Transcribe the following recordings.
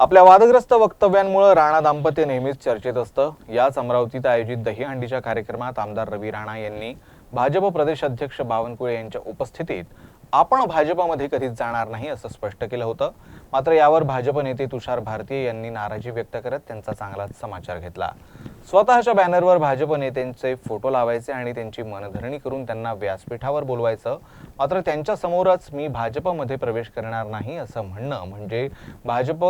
आपल्या वादग्रस्त वक्तव्यांमुळे राणा दाम्पत्य नेहमीच चर्चेत असतं. याच अमरावतीत आयोजित दहीहंडीच्या कार्यक्रमात आमदार रवी राणा यांनी भाजप प्रदेश अध्यक्ष बावनकुळे यांच्या उपस्थितीत आपण भाजपमध्ये कधीच जाणार नाही असं स्पष्ट केलं होतं. मात्र यावर भाजप नेते तुषार भारतीय यांनी नाराजी व्यक्त करत त्यांचा चांगलाच समाचार घेतला. स्वतःच्या बॅनरवर भाजप नेत्यांचे फोटो लावायचे आणि त्यांची मनधरणी करून त्यांना व्यासपीठावर बोलवायचं. मात्र त्यांच्यासमोरच मी भाजपमध्ये प्रवेश करणार नाही असं म्हणणं म्हणजे भाजप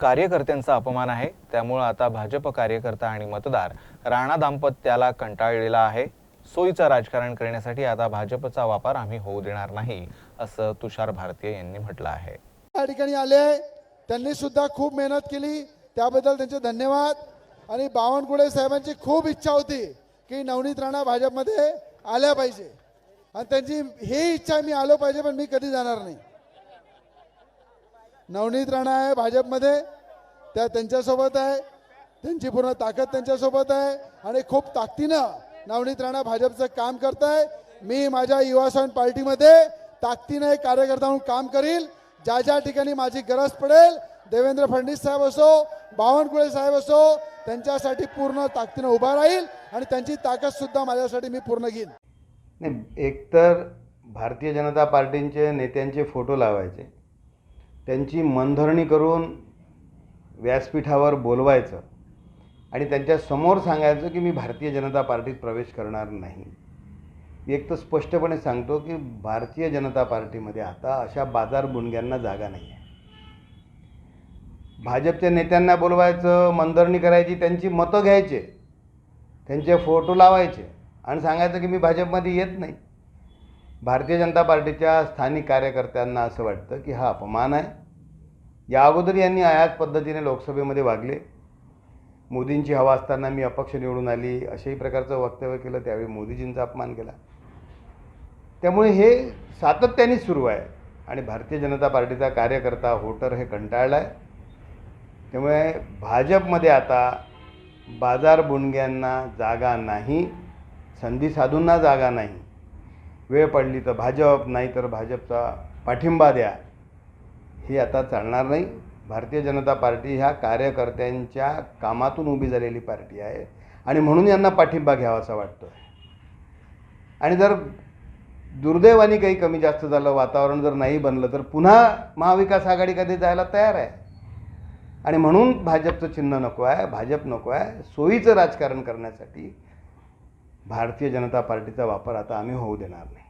कार्यकर्त्यांचा अपमान आहे. त्यामुळं आता भाजप कार्यकर्ता आणि मतदार राणा दाम्पत्याला कंटाळलेला आहे. सोयीचं राजकारण करण्यासाठी आता भाजपचा वापर आम्ही होऊ देणार नाही असं तुषार भारतीय यांनी म्हटलं आहे. या ठिकाणी आले. त्यांनी सुद्धा खूप मेहनत केली. त्याबद्दल त्यांचे धन्यवाद. आणि बावनकुळे साहेबांची खूप इच्छा होती की नवनीत राणा भाजपमध्ये आल्या पाहिजे. आणि त्यांची ही इच्छा मी आलो पाहिजे पण मी कधी जाणार नाही. नवनीत राणा आहे भाजपमध्ये. त्या त्यांच्यासोबत आहे. त्यांची पूर्ण ताकद त्यांच्यासोबत आहे. आणि खूप ताकदीनं नवनीत राणा भाजपचं काम करत आहे मी माझ्या युवा पार्टीमध्ये ताकदीनं एक कार्यकर्ता म्हणून काम करील. ज्या ज्या ठिकाणी माझी गरज पडेल देवेंद्र फडणवीस साहेब असो बावनकुळे साहेब असो त्यांच्यासाठी पूर्ण ताकदीनं उभा राहील आणि त्यांची ताकद सुद्धा माझ्यासाठी मी पूर्ण घेईन. नाही एकतर भारतीय जनता पार्टींचे नेत्यांचे फोटो लावायचे. त्यांची मनधरणी करून व्यासपीठावर बोलवायचं आणि त्यांच्यासमोर सांगायचं की मी भारतीय जनता पार्टीत प्रवेश करणार नाही. मी एक तर स्पष्टपणे सांगतो की भारतीय जनता पार्टीमध्ये आता अशा बाजार बुणग्यांना जागा नाही आहे भाजपच्या नेत्यांना बोलवायचं मनधरणी करायची त्यांची मतं घ्यायचे त्यांचे फोटो लावायचे आणि सांगायचं की मी भाजपमध्ये येत नाही. भारतीय जनता पार्टीच्या स्थानिक कार्यकर्त्यांना असं वाटतं की हा अपमान आहे. या अगोदर यांनी आयात पद्धतीने लोकसभेमध्ये वागले. मोदींची हवा असताना मी अपक्ष निवडून आली अशाही प्रकारचं वक्तव्य केलं त्यावेळी मोदीजींचा अपमान केला. त्यामुळे हे सातत्याने सुरू आहे आणि भारतीय जनता पार्टीचा कार्यकर्ता होटर हे कंटाळला आहे त्यामुळे भाजपमध्ये आता बाजार बुणग्यांना जागा नाही संधी साधूंना जागा नाही. वेळ पडली तर भाजप नाही तर भाजपचा पाठिंबा द्या. ही आता चालणार नाही. भारतीय जनता पार्टी ह्या कार्यकर्त्यांच्या कामातून उभी झालेली पार्टी आहे आणि म्हणून यांना पाठिंबा घ्यावासा वाटतो आहे आणि जर दुर्दैवाने काही कमी जास्त झालं वातावरण जर नाही बनलं तर पुन्हा महाविकास आघाडी कधी जायला तयार आहे? आणि म्हणून भाजपचं चिन्ह नको आहे भाजप नको आहे सोयीचं राजकारण करण्यासाठी भारतीय जनता पार्टीचा वापर आता आम्ही होऊ देणार नाही.